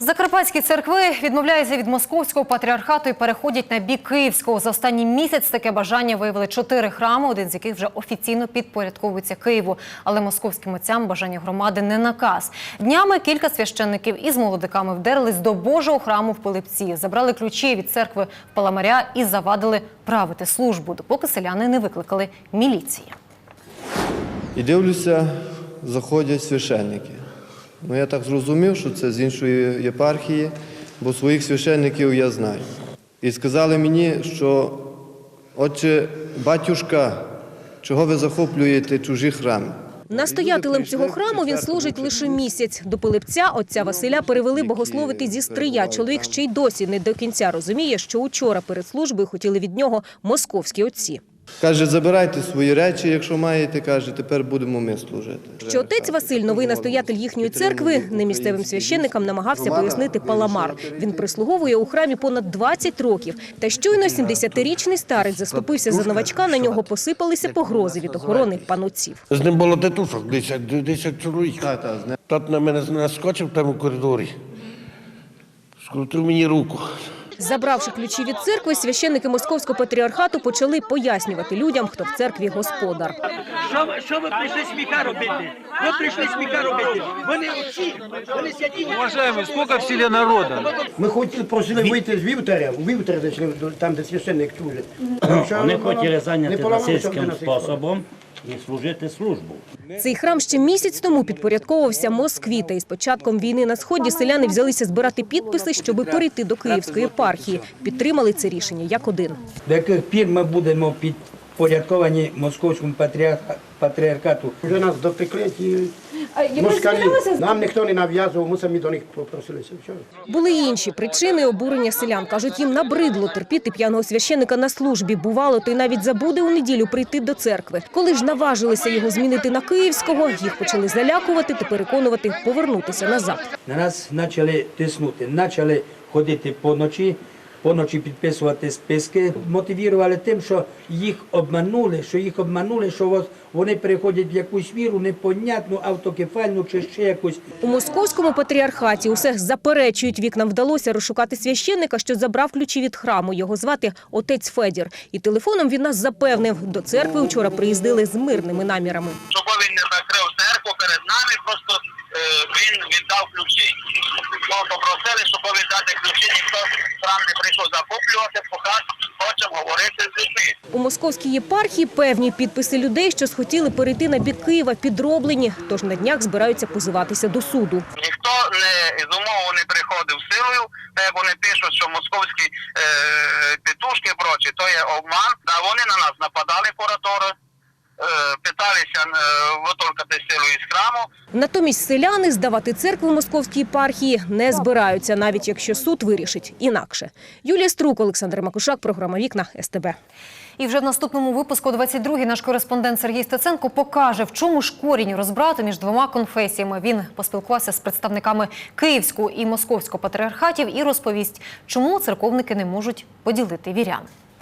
Закарпатські церкви відмовляються від московського патріархату і переходять на бік київського. За останній місяць таке бажання виявили чотири храми, один з яких вже офіційно підпорядковується Києву. Але московським отцям бажання громади не наказ. Днями кілька священників із молодиками вдерлись до Божого храму в Пилипці, забрали ключі від церкви Паламаря і завадили правити службу, допоки селяни не викликали міліції. І дивлюся, заходять священники. Ну, я так зрозумів, що це з іншої єпархії, бо своїх священників я знаю. І сказали мені, що, отче, батюшка, чого ви захоплюєте чужі храми? Настоятелем цього храму він служить лише місяць. До Пилипця отця Василя перевели богословити зі стрия. Чоловік ще й досі не до кінця розуміє, що учора перед службою хотіли від нього московські отці. Каже, забирайте свої речі, якщо маєте, каже, тепер будемо ми служити. Що отець Василь, новий настоятель їхньої церкви, немісцевим священникам намагався пояснити паламар. Він прислуговує у храмі понад 20 років. Та щойно 70-річний старець заступився за новачка, на нього посипалися погрози від охорони пануців. З ним було тетушок 10, 10 чоловік. Тот на мене наскочив там у коридорі, скрутив мені руку. Забравши ключі від церкви, священники московського патріархату почали пояснювати людям, хто в церкві господар. Що, ви- що ви прийшли сміха робити? Ви прийшли сміха робити. Вони всі, вони сидять. Уважаемые, сколько в селе народа? Ми хотіли просили вийти з вівтаря, у вівтар зайшли до- там, де священник служить. Вони хотіли зайняти насильським способом і служити службу. Цей храм ще місяць тому підпорядковувався Москві. Та із початком війни на сході селяни взялися збирати підписи, щоби перейти до Київської епархії. Підтримали це рішення як один. До яких пір ми будемо підпорядковані московському патріарха- патріархату? Вже нас допекли ті москалі. Нам ніхто не нав'язував, ми самі до них попросилися. Були й інші причини обурення селян. Кажуть, їм набридло терпіти п'яного священика на службі. Бувало, той навіть забуде у неділю прийти до церкви. Коли ж наважилися його змінити на київського, їх почали залякувати та переконувати повернутися назад. На нас почали тиснути, почали ходити поночі, поночі підписувати списки. Мотивували тим, що їх обманули, що їх обманули, що вони переходять в якусь віру непонятну, автокефальну чи ще якусь. У московському патріархаті усе заперечують. Вікнам вдалося розшукати священника, що забрав ключі від храму. Його звати отець Федір. І телефоном він нас запевнив. До церкви вчора приїздили з мирними намірами. щоб він не закрив церкву перед нами, просто е, він віддав ключі. Попросили, щоб віддати ключі, ніхто сам не прийшов захоплювати, поки хочемо говорити з людьми. У московській єпархії певні підписи людей, що схотіли перейти на бік Києва, підроблені. Тож на днях збираються позиватися до суду. Ніхто не з умови не приходив силою, як вони пишуть, що московські е, титушки і прочі, то є обман. А вони на нас нападали куратори, е, питалися е, витолкати силу із храму. Натомість селяни здавати церкву московській єпархії не збираються, навіть якщо суд вирішить інакше. Юлія Струк, Олександр Макушак, програма Вікна СТБ. І вже в наступному випуску 22-й наш кореспондент Сергій Стеценко покаже, в чому ж корінь розбрату між двома конфесіями. Він поспілкувався з представниками Київського і Московського патріархатів і розповість, чому церковники не можуть поділити вірян.